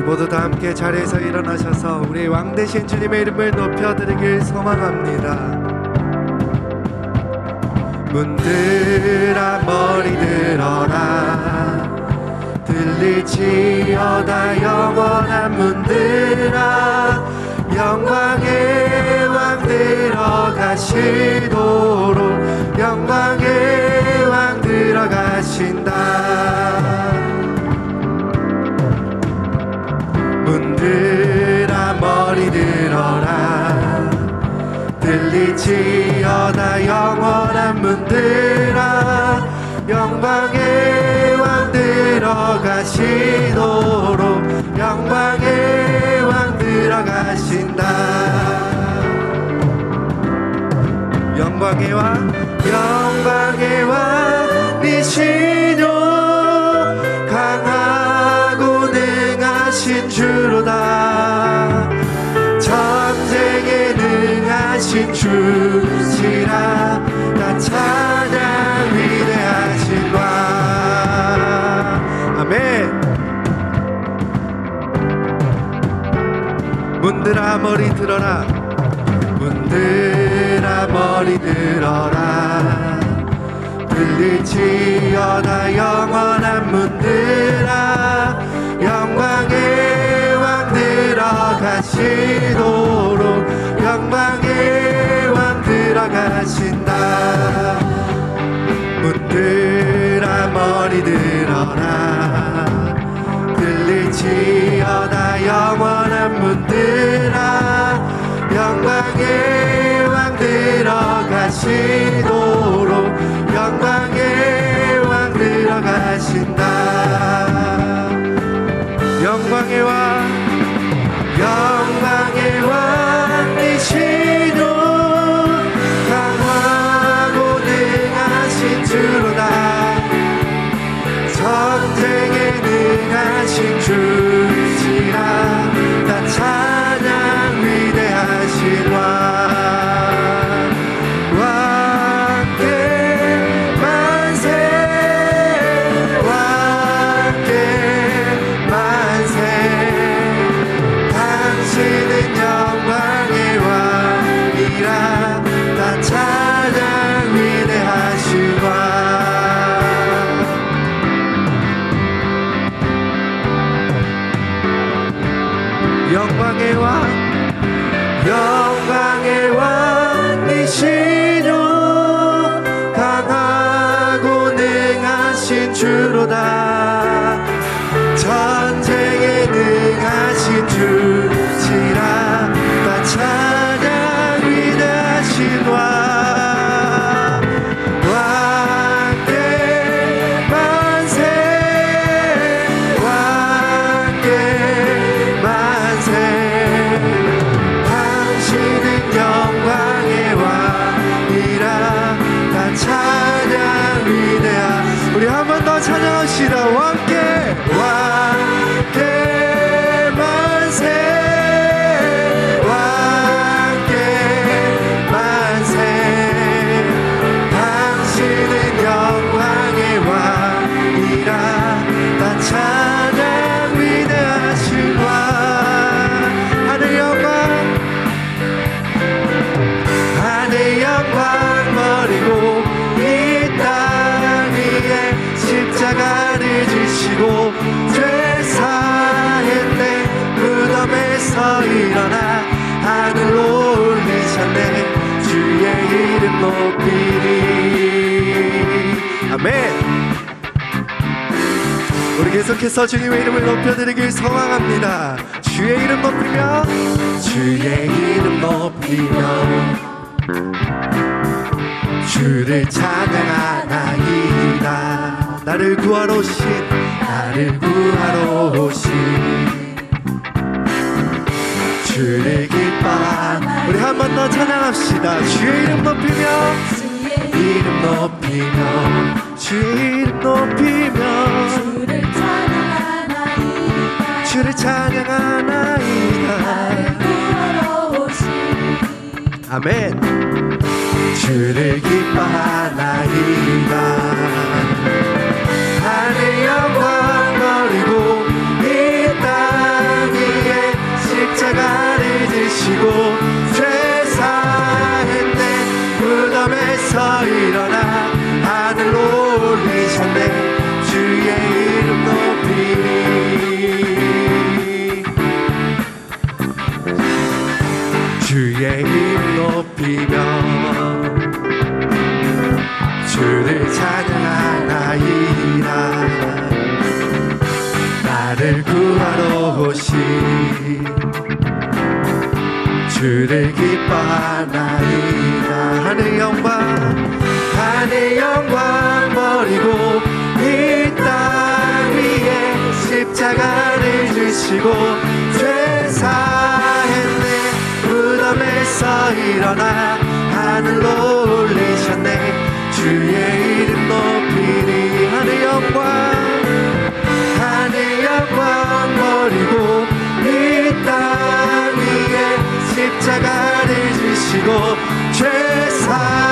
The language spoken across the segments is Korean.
우리 모두 다 함께 자리에서 일어나셔서 우리 왕 대신 주님의 이름을 높여드리길 소망합니다. 문들아 머리 들어라. 들리지어다 영원한 문들아. 영광의 왕 들어가시도록 들리지어다 영원한 문들아 영광의 왕 들어가시도록 영광의 왕 들어가신다. 영광의 왕 영광의 왕이시 문들아 머리 들어라. 문들아 머리 들어라. 들리지어다 영원한 문들아. 영광의 왕 들어가시도록. 영광의 왕 들어가신다. 문들아 머리 들어라 지어다 영원한 문들아 영광의 왕 들어가시도록 영광의 왕 들어가신다 영 계속해서 주님의 이름을 높여드리길 소망합니다. 주의 이름 높이며 주의 이름 높이며. 주를 찬양하나이다. 나를 구하러 오신 나를 구하러 오신. 주를 기뻐한 우리 한 번 더 찬양합시다. 주의 이름 높이며 이름 높이며. 주의 이름 높이며 주를 찬양하나이다 아멘. 주를 기뻐하나이다 주의 이름 높이며 주를 찬양하나이다 나를 구하러 오신 주를 기뻐하나이다. 하늘 영광 하늘 영광 버리고 이 땅 위에 십자가를 주시고 죄 사했네 일어나 하늘로 올리셨네. 주의 이름 높이니 하늘 영광. 하늘 영광 버리고 이 땅 위에 십자가를 지시고 죄사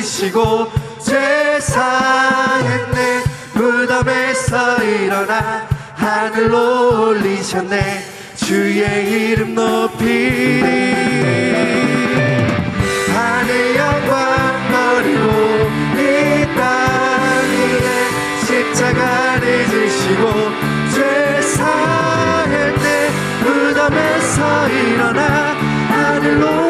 지시고 죄 사했네 무덤에서 일어나 하늘로 올리셨네. 주의 이름 높이리 하늘 영광 버리고 이땅 위에 십자가를 지시고 죄 사했네 무덤에서 일어나 하늘로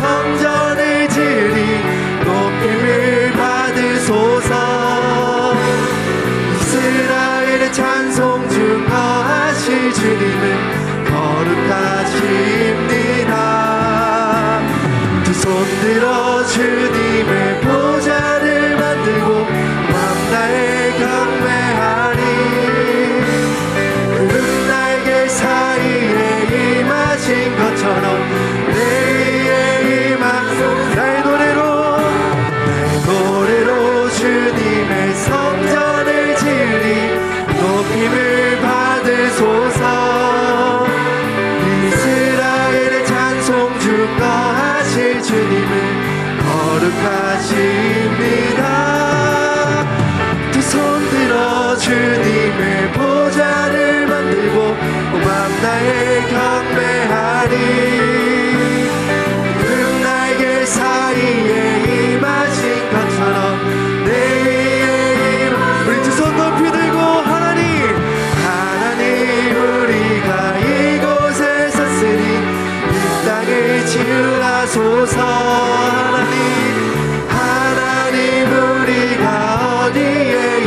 藏着。 주하소서 하나님 하나님 우리가 어디에